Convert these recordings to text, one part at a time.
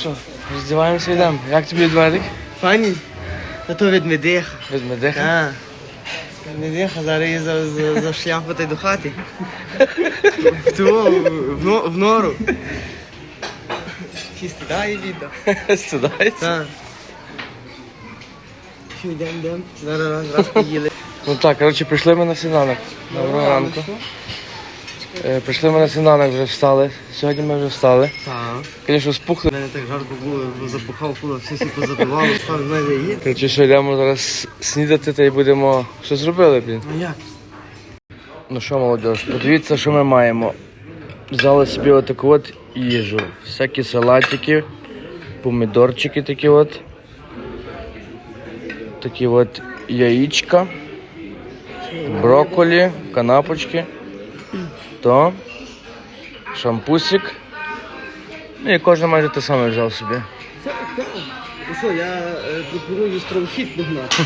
Що, роздіваємося йдемо. Як тобі відведик? Фані? Та то від медиха. Від медиха? А. Медиха зараз її за, за, за шляпу та й до хати. В ту, в, но- в нору. Чисто, да, і відео. Стидається? Так. Що, йдемо, йдемо. Зараз раз, раз поїли. Ну так, коротше, прийшли ми на сніданок. Доброго ранку. Е, Прийшли ми на сніданок, вже встали. Сьогодні ми вже встали. Так. Звісно, спухли. Мене так жарко було, запухав, куди все всі позабивало, став в мене. Коротше, що йдемо зараз снідати та й будемо. Що зробили, блін? Ну як? Ну що, молодіж, подивіться, що ми маємо. Взяли собі отаку от їжу. Всякі салатики, помідорчики такі от. Такі от яєчка, брокколі, канапочки, то шампусик. Ну і кожен майже те саме взяв собі. Це, ну що, я е, пропоную стромхіт догнати.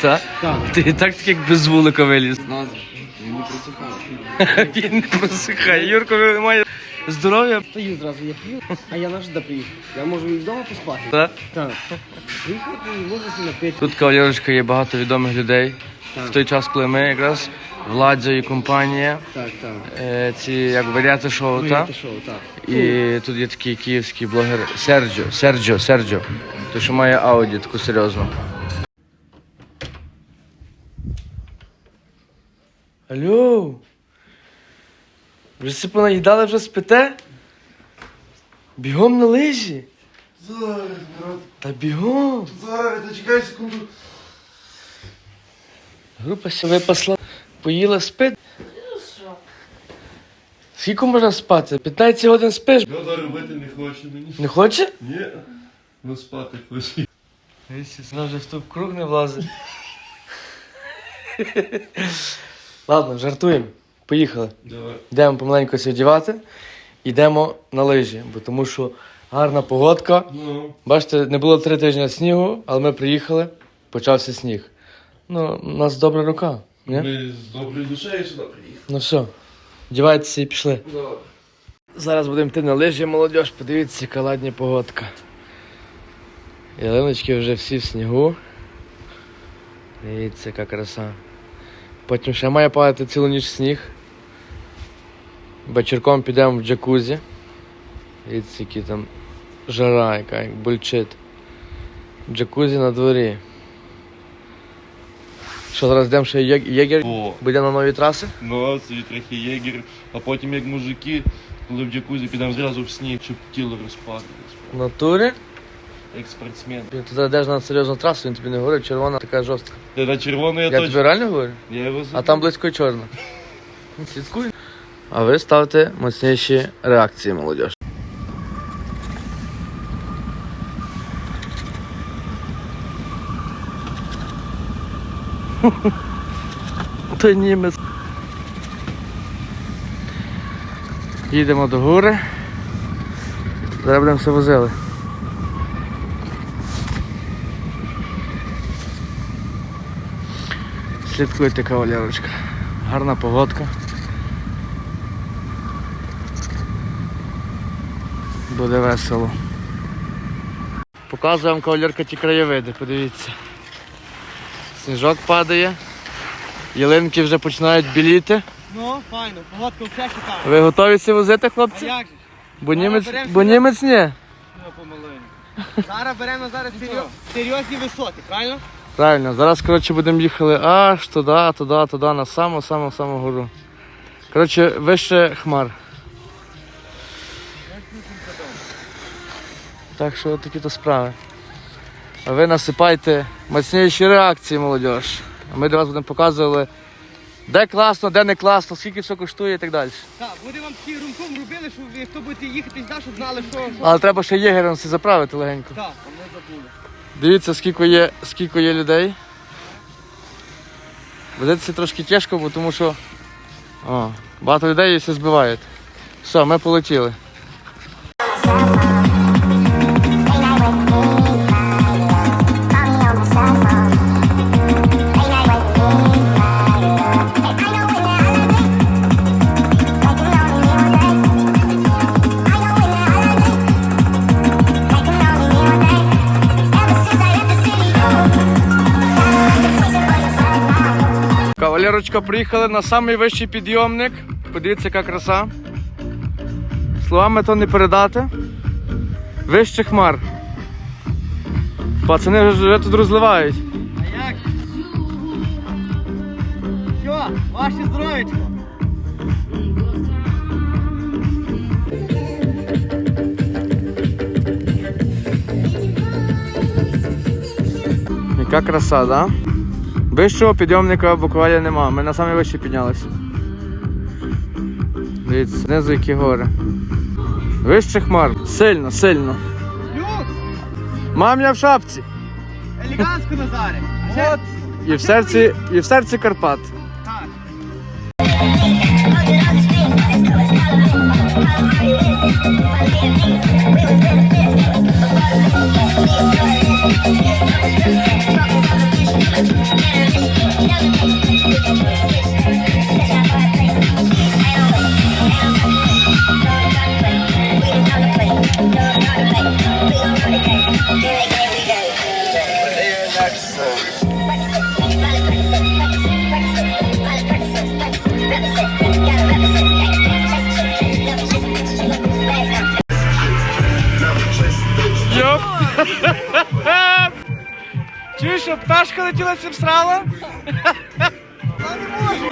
Так? Так. Ти і так як без вулика виліз. Назва. Він не просихає. Він не просихає. Юрко має здоров'я. Стою зразу, я п'ю, а я наш де приїхав. Я можу і вдома поспати. Так? Так. Приїхати і можу собі напити. Тут кавалерочка є багато відомих людей. В той час, коли ми якраз Владзо і компанія, Так, так. е, ці як варіати шоу, Ну, та? я так. І тут є такий київський блогер Серджо, Серджо, Серджо. Той, що має ауді, таку серйозну. Алло. Вже си понаїдали, вже спите? Бігом на лижі. Зараз, брат, Та бігом. зараз, та чекай секунду. Група ся випасла, поїла, спить. Скільки можна спати? 15 годин спиш? Я робити не хоче мені. Не хоче? Ні, ну спати хоче. Вона вже в той круг не влазить. Ладно, жартуємо. Поїхали. Давай. Йдемо помаленьку одягати. Йдемо на лижі, бо тому що гарна погодка. Ну, Бачите, не було три тижні снігу, але ми приїхали, почався сніг. Ну, у нас добра рука. Ні? ми з доброю душею сюди приїхали. Ну все, вдівайтеся і пішли. Давай. Зараз будемо йти на лижі, молодь, подивіться, яка ладня погодка. Ялиночки вже всі в снігу. Дивіться, яка краса. Потім ще має падати цілу ніч сніг. Вечірком підемо в джакузі. Дивіться, які там жара, яка як бульчит. Джакузі на дворі. Що зараз йдемо ще є- єгер? О, Буде на нові траси? ну собі трохи єгер, а потім як мужики, коли в джакузі підемо зразу в сніг, щоб тіло розпадалось. В натурі? Як спортсмен. Блін, Ти зараз йдеш на серйозну трасу, він тобі не говорить, червона така жорстка. Та на червону я, Я, точно. тобі реально говорю? Я його А забув. там близько і чорна. Ну, Слідкуй. А ви ставте мощніші реакції, молодь. Той німець. Їдемо до гори. Зараз будемо все возили. Слідкуйте, кавалерочка. Гарна погодка. Буде весело. Показую вам кавалерка ті краєвиди, подивіться. Сніжок падає. Ялинки вже починають біліти. Ну, файно, погодка все шикарна. Ви готові це возити, А хлопці? як же? Бо німець, беремо бо сюди. німець ні. Зараз беремо зараз серйоз- серйозні висоти, правильно? Правильно, зараз коротше будемо їхали аж туди, туди, туди, на саму, саму, саму гору. Коротше, вище хмар. Так що такі то справи. Ви насипайте мацніші реакції, молодь. Ми для вас будемо показували, де класно, де не класно, скільки все коштує і так далі. Так, буде вам такий румком робили, щоб хто будете їхати щоб знали, що... Але треба ще єгером все заправити легенько. Так, ми забули. Дивіться, скільки є, скільки є людей. Ведеться трошки тяжко, бо тому що о, багато людей і все збивають. Все, ми полетіли. П'ятерочка приїхали на найвищий підйомник. Подивіться, яка краса. Словами то не передати. Вище хмар. Пацани вже, тут розливають. А як? Що, ваше здоров'ячко? Яка краса, да? Вищого підйомника буквально нема. Ми на самий вищий піднялися. Дивіться, знизу які гори. Вище хмар. Сильно, сильно. Люкс! Мам, я в шапці. Елегантсько Назаре. От. І в серці, і в серці Карпат. Так. Що пташка всім срала? Та не можу,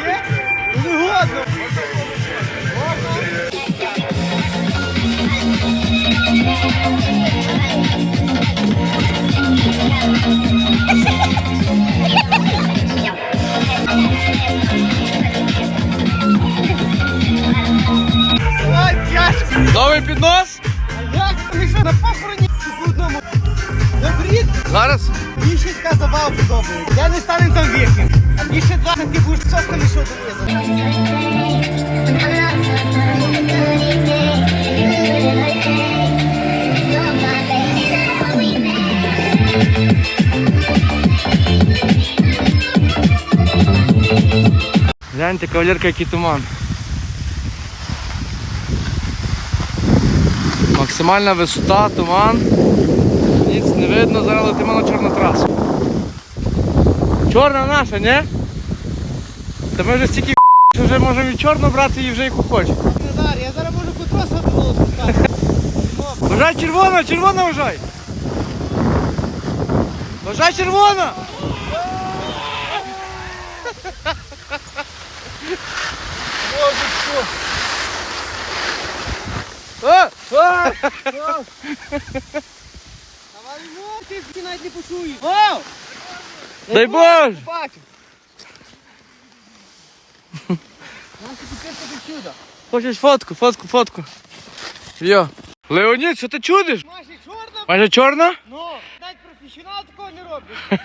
забава подобається. Я не стану там вікнем. А більше два ти будеш сосками що. Гляньте, кавалерка, який туман. Максимальна висота, туман. Ніц не видно, зараз летимо чорну трасу. Чорна наша, ні? Та ми вже стільки що вже можемо і чорну брати і вже яку. Назар, я зараз можу потросу від волосу. Вважай червона, червона вважай! Вважай червона! А! А! Давай, ну, ти навіть не почуєш. Вау! Дай Боже! Хочеш фотку, фотку, фотку. Йо. Леонід, що ти чудиш? Маші чорна, Майже чорна? ну, навіть професіонал такого не робить.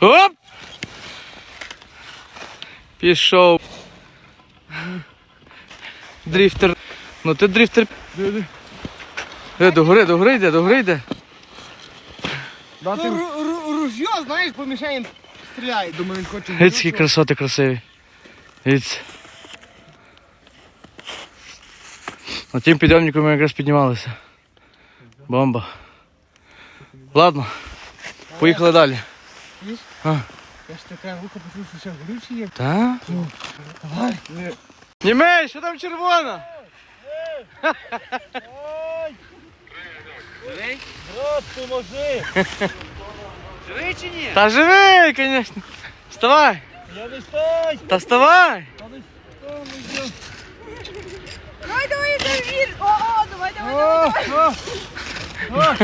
Оп! Пішов. Дріфтер. Ну ти дріфтер. Е, до гори, до гори йде, до гори йде. Ну, ру- ру- ружьо, знаєш, по мішеням стріляє. Думаю, він хоче. Геть які красоти красиві. Дивіться. На тим підйомнику ми якраз піднімалися. Бомба. Ладно. Поїхали далі. Я ж така рука почув, що горючий є. Та? Давай. Німей, що там червона? Брат, поможи. Живий чи ні? Та живий, звісно. Вставай. Я не стой. Та вставай. Давай, давай, давай, О, о, давай, давай, давай.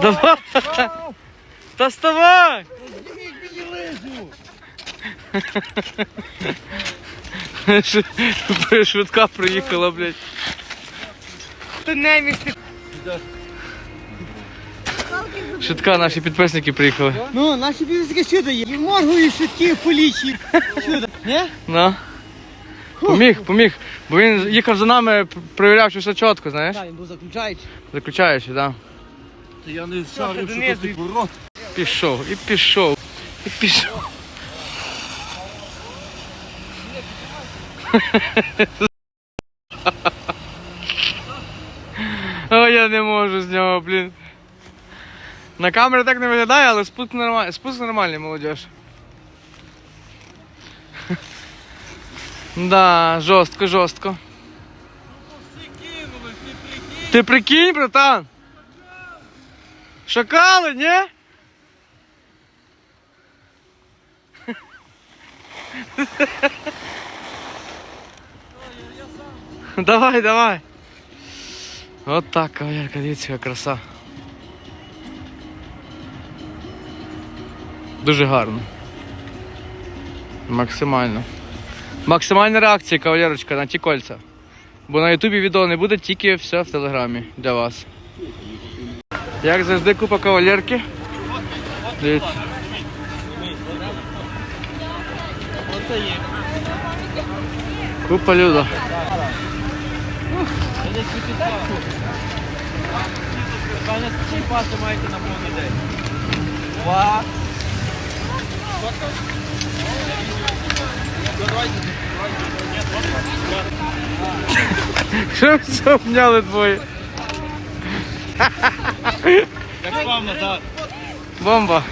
Давай. Та вставай. Ш- Швидка приїхала, блядь. Ти не місти. Швидка, наші підписники приїхали. Ну, наші бізнески сюди є. І в моргу, і швидкі, в поліції. Сюди. Ні? Ну. Поміг, поміг. Бо він їхав за нами, перевіряв, чи все чітко, знаєш? Так, він був заключаючий. Заключаючи, так. Та я не шарив, що тут ворот. Пішов, і пішов, і пішов. О, я не можу з нього, блін. На камері так не виглядає, але спуск нормальний, спуск нормальний, молодіж. Да, жорстко, жорстко. Ти прикинь, братан? Шакали, ні? Давай, давай. От так, кавалерка, дивіться, краса. Дуже гарно. Максимально. Максимальна реакція, кавалерочка, на ті кольця. Бо на Ютубі відео не буде, тільки все в телеграмі для вас. Як завжди, купа кавалерки. Дивіться. Купа люда. Що все обняли двоє? Як вам назад? Бомба.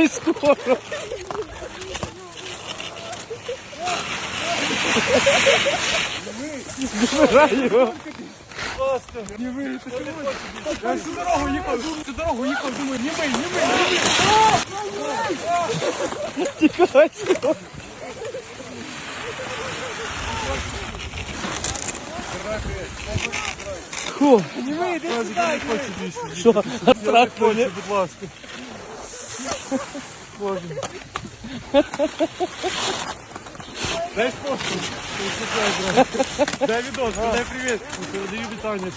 Тікай скоро. Забирай його. Я всю дорогу їхав, всю дорогу їхав, думаю, не мий, не мий. Тікай скоро. Фу. Не мий, іди сюди. Що? Абстрактно, ні? будь ласка. Дай спосіб. Дай відос, дай привіт. Передаю вітання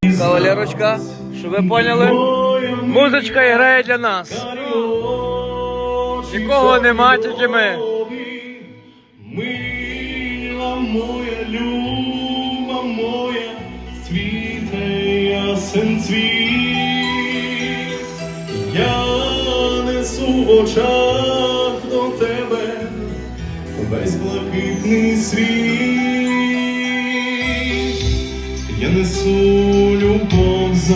всім. Кавалерочка, щоб ви поняли, музичка грає для нас. Нікого нема, тільки ми. Мила моя, люба моя, світе ясен цвіт. В очах до тебе весь блакитний світ. Я несу любов за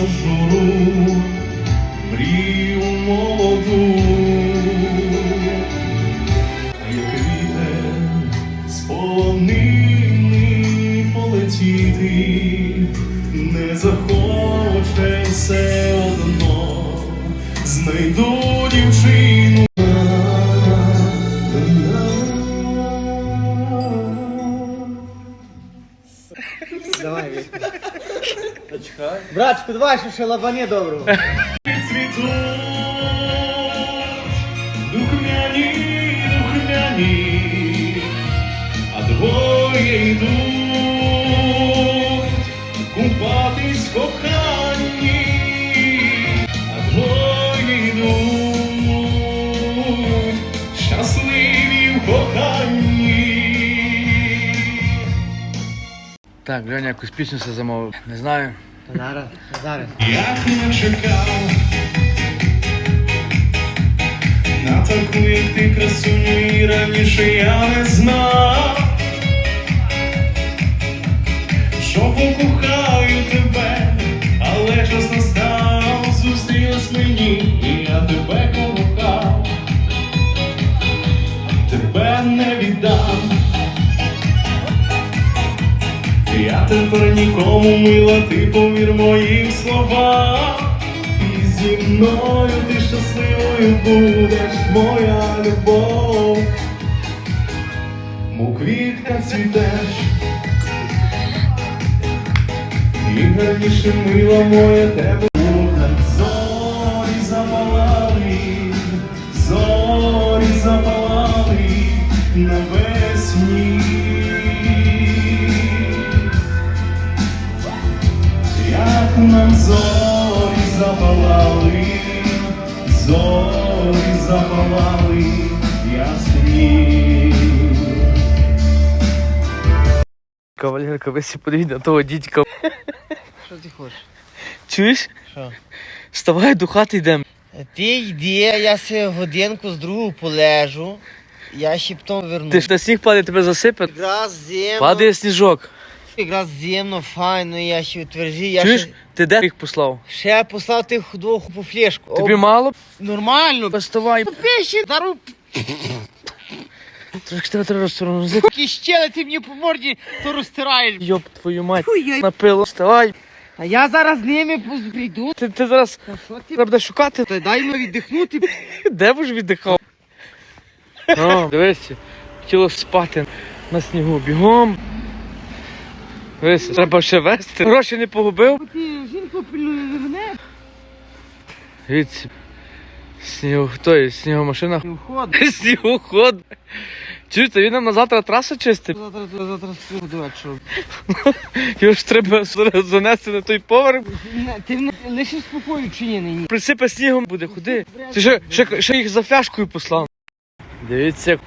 Братчику, давай ще лабане доброго. Духмяні, духмяні, а двоє йдуть купатись коханні, а двоє йдуть щасливі в коханні. Так, Льоня якусь пісню все замовив. Не знаю. Зараз, зараз. Як не чекав на таку, як ти красуню, і раніше я не знав, тепер нікому мила, ти повір моїм словам. І зі мною ти щасливою будеш, моя любов. Му квітка цвітеш. І гарніше мила моя тебе запалали, зорі запалали ясні. Кавалерка, ви всі подивіть на того дідька. Що ти хочеш? Чуєш? Що? Вставай до хати йдемо. Ти йди, я се годинку з другу полежу, я ще потім верну. Ти ж на сніг падає, тебе засипе. Якраз зимно, Падає сніжок. Якраз зимно, файно, я ще утверджу, я Чуєш? ще, Ти де їх послав? ще послав тих двох по флешку. Тобі мало? Нормально, Вставай. пиші, зараз Трошки тебе треба розтормозити. поки щели ти мені по морді, то розтираєш. Йоп твою мать. Напило. Вставай. А я зараз з ними поз- прийду. Ти, ти зараз Та що ти? треба буде шукати. Та дай мені віддихнути. Де б ж віддихав? О, дивись, хотіло спати на снігу. Бігом. Дивись, треба ще вести. Гроші не погубив. Ти жінку пильнує мене, Дивіться. Снігу, хто є? Снігомашина. входить. Снігоход. Чуєте, він нам на завтра трасу чистить. Завтра, завтра до вечора. Його ж треба занести на той поверх. Не, Ти мене лише спокою чи ні? Присипе снігом буде, куди? Ти ще, ще, ще їх за фляшкою послав. Дивіться.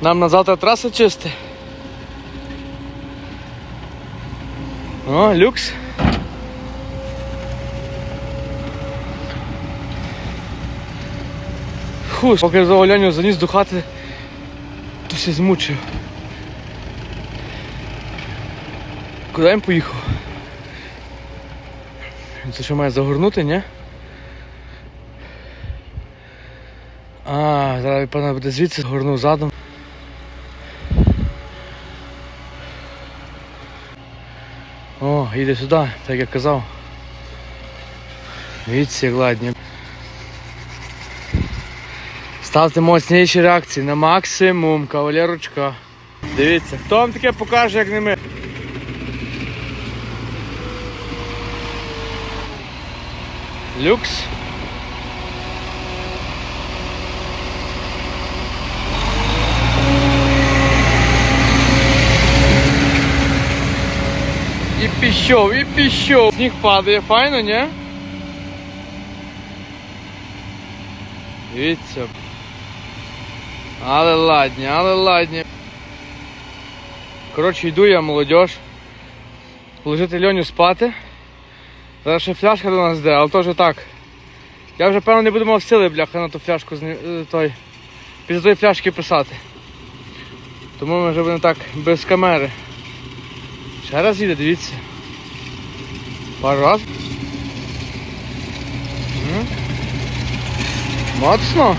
Нам на завтра траса чисти. О, люкс. Фу, поки я за Оляню заніс до хати, то все змучив. Куди він поїхав? Це що має загорнути, ні? А, зараз певно буде звідси горнув задом. О, їде сюди, так як казав. Дивіться, як ладні. Ставте моцніші реакції на максимум, кавалерочка. Дивіться, хто вам таке покаже, як не ми. Люкс. Пішов, і пішов. Сніг падає, файно, ні? Дивіться. Але ладні, але ладні. Коротше, йду я, молодь. Положити льоню спати. Зараз ще фляжка до нас йде, але теж так. Я вже певно не буду мав сили, бляха, на ту фляжку зні- е, той. Після тої фляжки писати. Тому ми вже будемо так без камери. Ще раз їде, дивіться. М? Моцно.